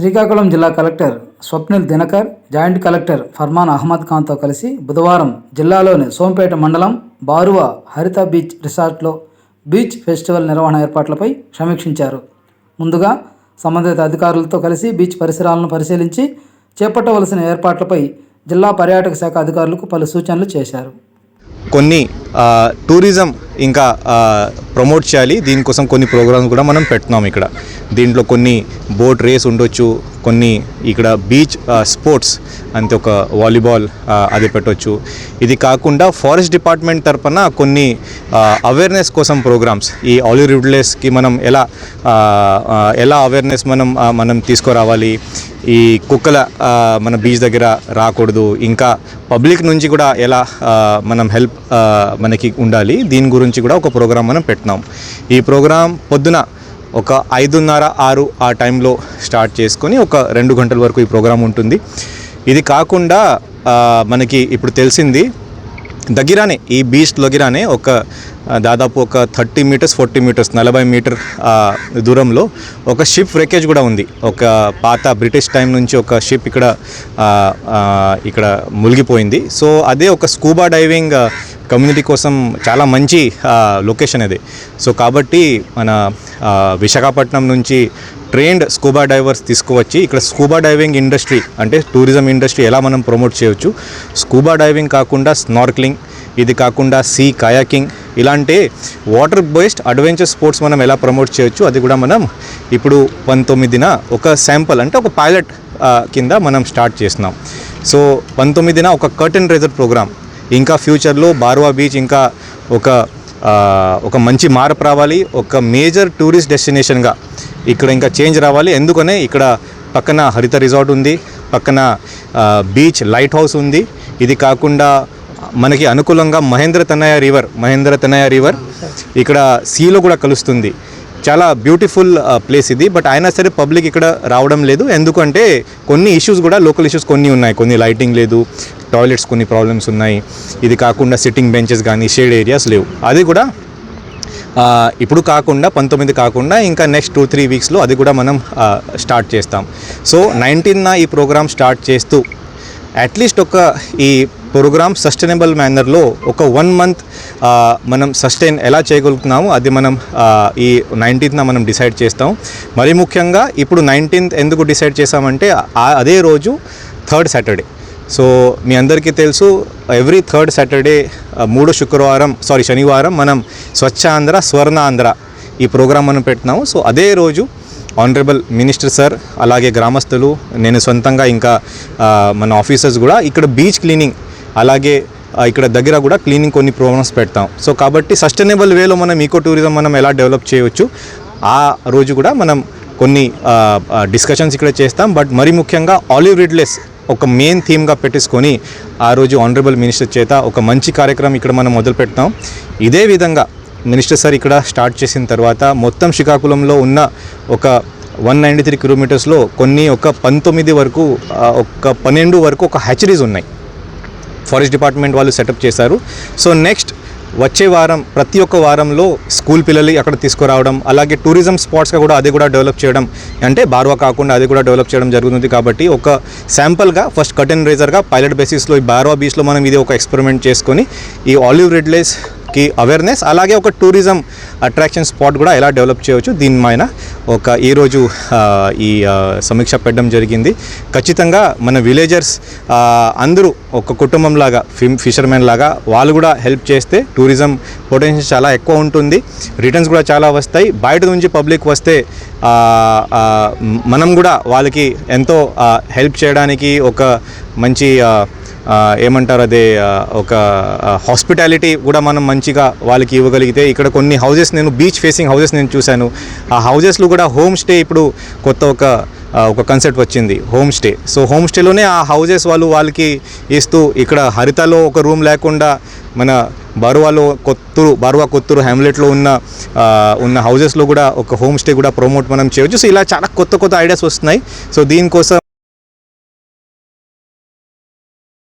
శ్రీకాకుళం జిల్లా collector Swapnil Dinakar joint collector Farman Ahmed ఖాన్తో కలిసి బుధవారం జిల్లాలోని సోంపేట మండలం బారువా హరిత బీచ్ రిసార్ట్లో బీచ్ ఫెస్టివల్ నిర్వహణ ఏర్పాట్లపై సమీక్షించారు. ముందుగా సంబంధిత అధికారులతో కలిసి బీచ్ పరిసరాలను పరిశీలించి చేపట్టవలసిన ఏర్పాట్లపై జిల్లా పర్యాటక శాఖ అధికారులకు పలు సూచనలు చేశారు. కొన్ని టూరిజం ఇంకా ప్రమోట్ చేయాలి. దీనికోసం కొన్ని ప్రోగ్రామ్స్ కూడా మనం పెడుతున్నాం ఇక్కడ. దీంట్లో కొన్ని బోట్ రేస్ ఉండొచ్చు కొన్ని ఇక్కడ బీచ్ స్పోర్ట్స్ అంతే ఒక వాలీబాల్ అది పెట్టొచ్చు. ఇది కాకుండా ఫారెస్ట్ డిపార్ట్మెంట్ తరఫున కొన్ని అవేర్నెస్ కోసం ప్రోగ్రామ్స్ ఈ ఆలివ్ రిడ్లెస్కి మనం ఎలా ఎలా అవేర్నెస్ మనం మనం తీసుకురావాలి? ఈ కుక్కల మన బీచ్ దగ్గర రాకూడదు. ఇంకా పబ్లిక్ నుంచి కూడా ఎలా మనం హెల్ప్ మనకి ఉండాలి దీని గురించి కూడా ఒక ప్రోగ్రాం మనం పెట్టినాం. ఈ ప్రోగ్రాం పొద్దున ఒక ఐదున్నర ఆరు ఆ టైంలో స్టార్ట్ చేసుకొని ఒక రెండు గంటల వరకు ఈ ప్రోగ్రాం ఉంటుంది. ఇది కాకుండా మనకి ఇప్పుడు తెలిసింది దగ్గరనే ఈ బీచ్ దగ్గరనే ఒక దాదాపు ఒక థర్టీ మీటర్స్ ఫార్టీ మీటర్స్ నలభై మీటర్ దూరంలో ఒక షిప్ వ్రేకేజ్ కూడా ఉంది. ఒక పాత బ్రిటిష్ టైం నుంచి ఒక షిప్ ఇక్కడ ఇక్కడ మునిగిపోయింది. సో అదే ఒక స్కూబా డైవింగ్ కమ్యూనిటీ కోసం చాలా మంచి లొకేషన్ అది. సో కాబట్టి మన విశాఖపట్నం నుంచి ట్రైన్డ్ స్కూబా డైవర్స్ తీసుకువచ్చి ఇక్కడ స్కూబా డైవింగ్ ఇండస్ట్రీ అంటే టూరిజం ఇండస్ట్రీ ఎలా మనం ప్రమోట్ చేయొచ్చు? స్కూబా డైవింగ్ కాకుండా స్నార్క్లింగ్ ఇది కాకుండా సీ కయాకింగ్ ఇలాంటి వాటర్ బేస్డ్ అడ్వెంచర్ స్పోర్ట్స్ మనం ఎలా ప్రమోట్ చేయొచ్చు? అది కూడా మనం ఇప్పుడు పంతొమ్మిదిన ఒక శాంపుల్ అంటే ఒక పైలట్ కింద మనం స్టార్ట్ చేస్తున్నాం. సో పంతొమ్మిదిన ఒక కర్టన్ రేజర్ ప్రోగ్రామ్ ఇంకా ఫ్యూచర్లో బార్వా బీచ్ ఇంకా ఒక ఒక మంచి మార్పు రావాలి ఒక మేజర్ టూరిస్ట్ డెస్టినేషన్గా ఇక్కడ ఇంకా చేంజ్ రావాలి. ఎందుకనే ఇక్కడ పక్కన హరిత రిసార్ట్ ఉంది పక్కన బీచ్ లైట్ హౌస్ ఉంది. ఇది కాకుండా మనకి అనుకూలంగా మహేంద్ర తనయ రివర్ మహేంద్ర తనయ రివర్ ఇక్కడ సీలో కూడా కలుస్తుంది. చాలా బ్యూటిఫుల్ ప్లేస్ ఇది. బట్ అయినా సరే పబ్లిక్ ఇక్కడ రావడం లేదు. ఎందుకంటే కొన్ని ఇష్యూస్ కూడా లోకల్ ఇష్యూస్ కొన్ని ఉన్నాయి. కొన్ని లైటింగ్ లేదు టాయిలెట్స్ కొన్ని ప్రాబ్లమ్స్ ఉన్నాయి. ఇది కాకుండా సిట్టింగ్ బెంచెస్ కానీ షేడ్ ఏరియాస్ లేవు. అది కూడా ఇప్పుడు కాకుండా పంతొమ్మిది కాకుండా ఇంకా నెక్స్ట్ టూ త్రీ వీక్స్లో అది కూడా మనం స్టార్ట్ చేస్తాం. సో నైన్టీన్న ఈ ప్రోగ్రామ్ స్టార్ట్ చేస్తూ అట్లీస్ట్ ఒక ఈ ప్రోగ్రామ్ సస్టైనబుల్ మేనర్లో ఒక వన్ మంత్ మనం సస్టైన్ ఎలా చేయగలుగుతున్నామో అది మనం ఈ నైన్టీన్త్న మనం డిసైడ్ చేస్తాం. మరి ముఖ్యంగా ఇప్పుడు నైన్టీన్త్ ఎందుకు డిసైడ్ చేసామంటే అదే రోజు థర్డ్ సాటర్డే. సో మీ అందరికీ తెలుసు ఎవ్రీ థర్డ్ సాటర్డే మూడో శుక్రవారం సారీ శనివారం మనం స్వచ్ఛ ఆంధ్ర స్వర్ణ ఆంధ్ర ఈ ప్రోగ్రాం మనం పెట్టినాము సో అదే రోజు ఆనరబుల్ మినిస్టర్ సార్ అలాగే గ్రామస్తులు నేను సొంతంగా ఇంకా మన ఆఫీసర్స్ కూడా ఇక్కడ బీచ్ క్లీనింగ్ అలాగే ఇక్కడ దగ్గర కూడా క్లీనింగ్ కొన్ని ప్రోగ్రామ్స్ పెడతాం. సో కాబట్టి సస్టైనబుల్ వేలో మనం ఈకో టూరిజం మనం ఎలా డెవలప్ చేయవచ్చు ఆ రోజు కూడా మనం కొన్ని డిస్కషన్స్ ఇక్కడ చేస్తాం. బట్ మరీ ముఖ్యంగా ఆలివ్ రిడ్లెస్ ఒక మెయిన్ థీమ్గా పెట్టేసుకొని ఆ రోజు ఆనరబుల్ మినిస్టర్ చేత ఒక మంచి కార్యక్రమం ఇక్కడ మనం మొదలు పెడతాం. ఇదే విధంగా మినిస్టర్ సార్ ఇక్కడ స్టార్ట్ చేసిన తర్వాత మొత్తం శ్రీకాకుళంలో ఉన్న ఒక వన్ నైంటీ త్రీ కిలోమీటర్స్లో కొన్ని ఒక పంతొమ్మిది వరకు ఒక పన్నెండు వరకు ఒక హ్యాచరీస్ ఉన్నాయి. ఫారెస్ట్ డిపార్ట్మెంట్ వాళ్ళు సెటప్ చేశారు. సో నెక్స్ట్ వచ్చే వారం ప్రతి ఒక్క వారంలో స్కూల్ పిల్లలు అక్కడ తీసుకురావడం అలాగే టూరిజం స్పాట్స్గా కూడా అది కూడా డెవలప్ చేయడం. అంటే బార్వా కాకుండా అది కూడా డెవలప్ చేయడం జరుగుతుంది కాబట్టి ఒక శాంపుల్గా ఫస్ట్ కటన్ రేజర్గా పైలట్ బేసిస్లో ఈ బార్వా బీచ్లో మనం ఇది ఒక ఎక్స్పెరిమెంట్ చేసుకొని ఈ ఆలివ్ కి అవేర్నెస్ అలాగే ఒక టూరిజం అట్రాక్షన్ స్పాట్ కూడా ఎలా డెవలప్ చేయవచ్చు దీనిపైన ఒక ఈరోజు ఈ సమీక్ష పెట్టడం జరిగింది. ఖచ్చితంగా మన విలేజర్స్ అందరూ ఒక కుటుంబం లాగా ఫిమ్ ఫిషర్మెన్ లాగా వాళ్ళు కూడా హెల్ప్ చేస్తే టూరిజం పొటెన్షియల్ చాలా ఎక్కువ ఉంటుంది. రిటర్న్స్ కూడా చాలా వస్తాయి. బయట నుంచి పబ్లిక్ వస్తే మనం కూడా వాళ్ళకి ఎంతో హెల్ప్ చేయడానికి ఒక మంచి ఏమంటారు అదే ఒక హాస్పిటాలిటీ కూడా మనం మంచిగా వాళ్ళకి ఇవ్వగలిగితే ఇక్కడ కొన్ని హౌజెస్ నేను బీచ్ ఫేసింగ్ హౌజెస్ నేను చూశాను. ఆ హౌజెస్లో కూడా హోమ్ స్టే ఇప్పుడు కొత్త ఒక ఒక కన్సెప్ట్ వచ్చింది హోమ్ స్టే సో హోమ్ స్టేలోనే ఆ హౌజెస్ వాళ్ళు వాళ్ళకి ఇస్తూ ఇక్కడ హరితలో ఒక రూమ్ లేకుండా మన బరువాలో కొత్తూరు బరువా కొత్తూరు హ్యామ్లెట్లో ఉన్న ఉన్న హౌజెస్లో కూడా ఒక హోమ్ స్టే కూడా ప్రమోట్ మనం చేయవచ్చు. సో ఇలా చాలా కొత్త కొత్త ఐడియాస్ వస్తున్నాయి. సో దీనికోసం